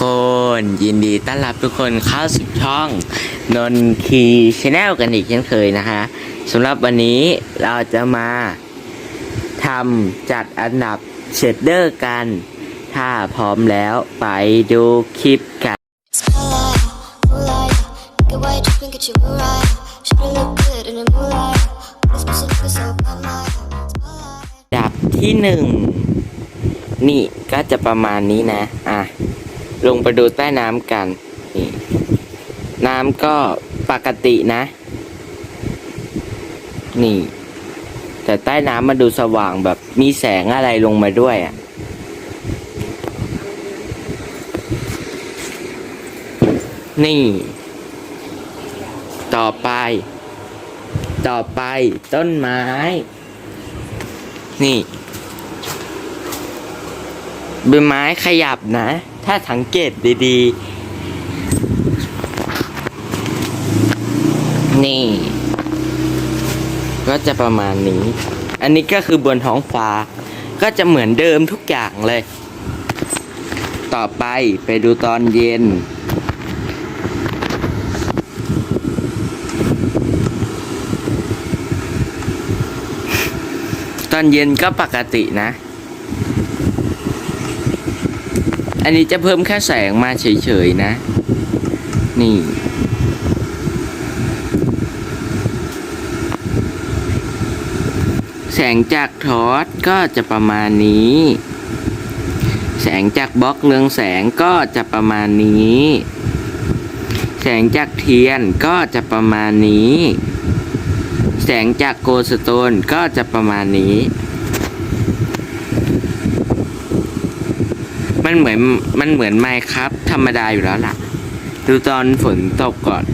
คนยินดีต้อนรับทุกคนเข้าสู่ช่องนนทีชาแนลกันอีกเช่นเคยนะฮะสำหรับวันนี้เราจะมาทำจัดอันดับเชดเดอร์กัน ถ้าพร้อมแล้วไปดูคลิปกันดับที่หนึ่งนี่ก็จะประมาณนี้นะ อะ ลงไปดูใต้น้ำกันนี่น้ำก็ปกตินะ นี่ แต่ใต้น้ำมันดูสว่างแบบมีแสงอะไรลงมาด้วยอะนี่ ต่อไป ต่อไปต้นไม้ นี่ ใบไม้ขยับนะ ถ้าสังเกตดีๆ นี่ ก็จะประมาณนี้ อันนี้ก็คือบนท้องฟ้า ก็จะเหมือนเดิมทุกอย่างเลย ต่อไปไปดูตอนเย็นตอนเย็นก็ปกตินะ อันนี้จะเพิ่มแค่แสงมาเฉยๆนะ นี่ แสงจากทอสก็จะประมาณนี้ แสงจากบล็อกเรืองแสงก็จะประมาณนี้ แสงจากเทียนก็จะประมาณนี้ แสงจากโกลสโตนก็จะประมาณนี้ มันเหมือนมันเหมือนไมครับ ธรรมดาอยู่แล้วล่ะ ดูตอนฝนตกก่อน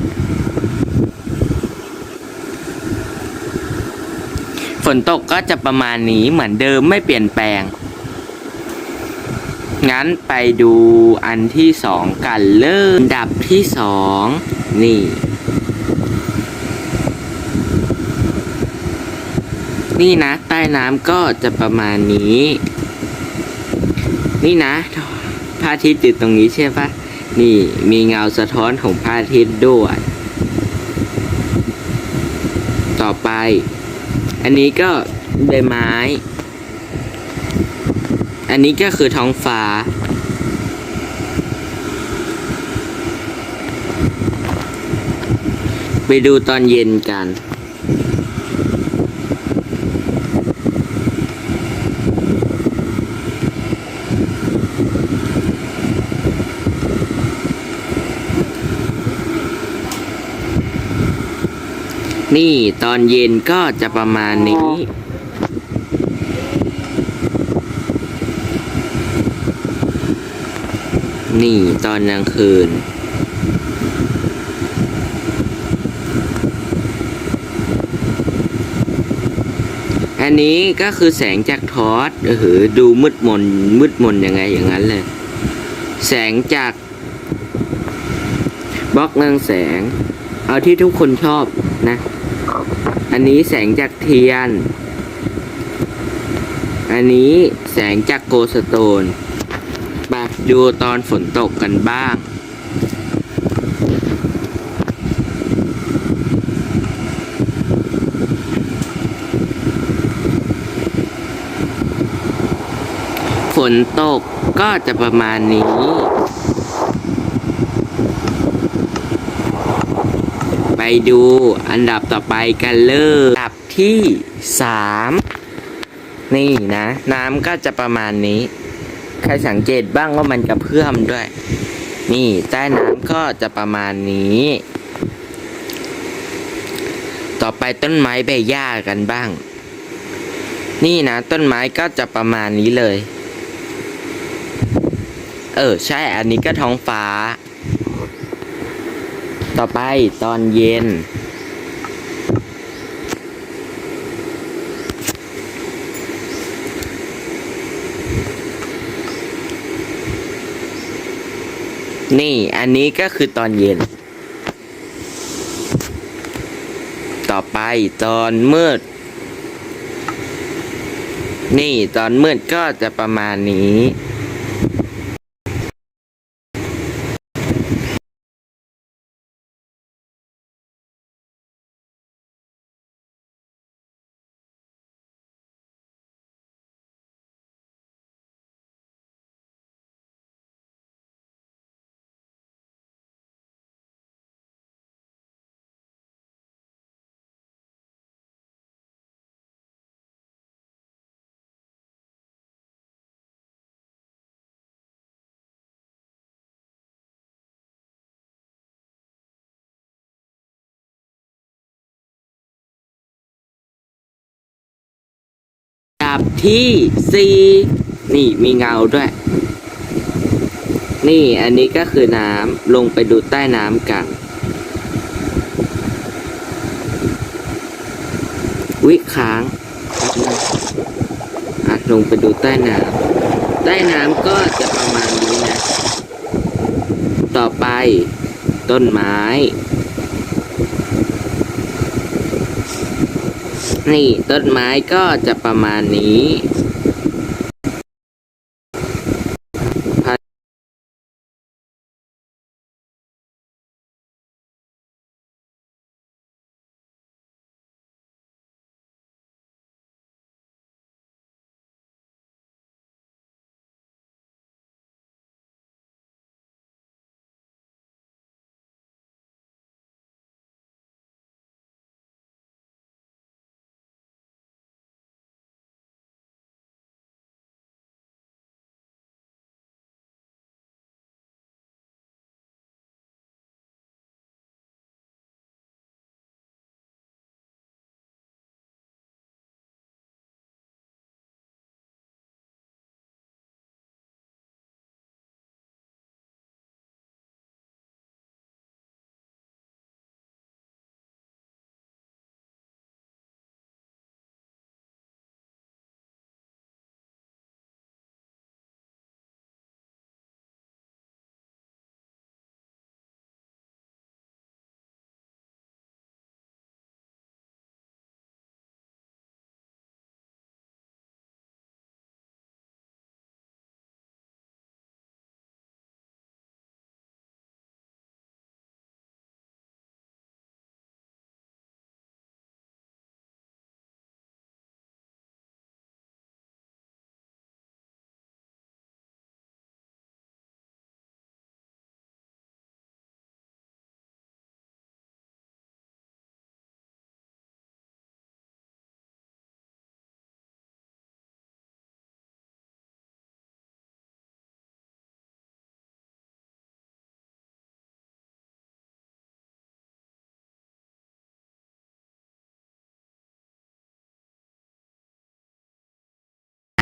ฝนตกก็จะประมาณนี้เหมือนเดิมไม่เปลี่ยนแปลง งั้นไปดูอันที่สองกันเลยอันดับที่สองนี่ นี่นะ ใต้น้ำก็จะประมาณนี้ นี่นะพระอาทิตย์ติดตรงนี้ใช่ปะนี่มีเงาสะท้อนของพระอาทิตย์ด้วย ต่อไป อันนี้ก็ใบไม้ อันนี้ก็คือท้องฟ้า ไปดูตอนเย็นกัน นี่ตอนเย็นก็จะประมาณนี้ นี่ตอนกลางคืน อันนี้ก็คือแสงจากทอสเออดูมืดมนมืดมนยังไงอย่างนั้นเลย แสงจากบล็อกเรืองแสง เอาที่ทุกคนชอบนะ อันนี้แสงจากเทียน อันนี้แสงจากโกสโตนมาดูตอนฝนตกกันบ้าง ฝนตกก็จะประมาณนี้ ไป ดูอันดับต่อไปกันเลยอันดับที่สามนี่นะ น้ำก็จะประมาณนี้ ใครสังเกตบ้างว่ามันกระเพื่อมด้วย นี่ใต้น้ำก็จะประมาณนี้ ต่อไปต้นไม้ใบหญ้ากันบ้าง นี่นะ ต้นไม้ก็จะประมาณนี้เลย เออ ใช่อันนี้ก็ท้องฟ้า ต่อไปตอนเย็น นี่อันนี้ก็คือตอนเย็น ต่อไปตอนมืด นี่ตอนมืดก็จะประมาณนี้ บที่สี่นี่มีเงาด้วย นี่อันนี้ก็คือน้ำลงไปดูใต้น้ำกันวิค้างอะลงไปดูใต้น้ำใต้น้ำก็จะประมาณนี้นะ ต่อไปต้นไม้ นี่ต้นไม้ก็จะประมาณนี้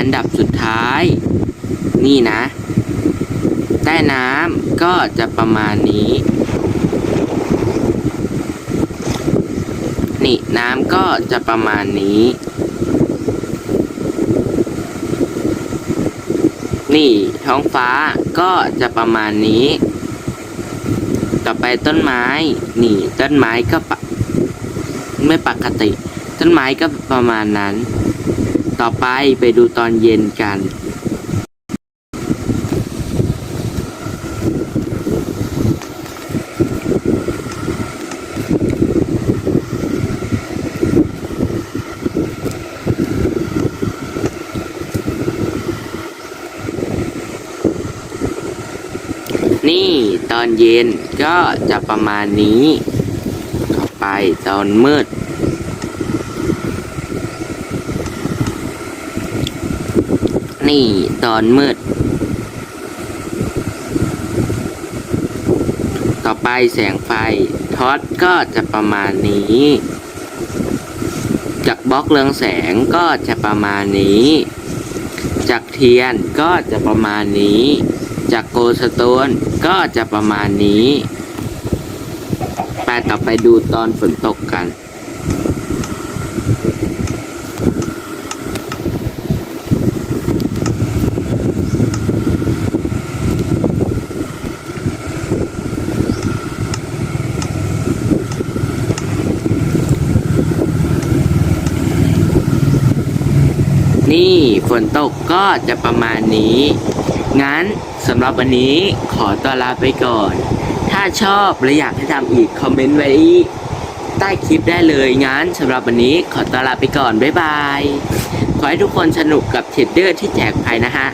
อันดับสุดท้าย นี่นะ ใต้น้ำก็จะประมาณนี้ นี่น้ำก็จะประมาณนี้ นี่ท้องฟ้าก็จะประมาณนี้ ต่อไปต้นไม้ นี่ต้นไม้ก็ปะไม่ปกติ ต้นไม้ก็ประมาณนั้น ต่อไปไปดูตอนเย็นกัน นี่ตอนเย็นก็จะประมาณนี้ ต่อไปตอนมืด นี่ตอนมืด ต่อไปแสงไฟทอดก็จะประมาณนี้ จากบล็อกเรืองแสงก็จะประมาณนี้ จากเทียนก็จะประมาณนี้ จากโกลสโตนก็จะประมาณนี้ ไปต่อไปดูตอนฝนตกกัน นี่ฝนตกก็จะประมาณนี้ งั้นสำหรับวันนี้ขอตัวลาไปก่อน ถ้าชอบและอยากให้ทำอีกคอมเมนต์ไว้ใต้คลิปได้เลยงั้นสำหรับวันนี้ขอตัวลาไปก่อน บ๊ายบาย ขอให้ทุกคนสนุกกับเทรดเดอร์ที่แจกภัยนะฮะ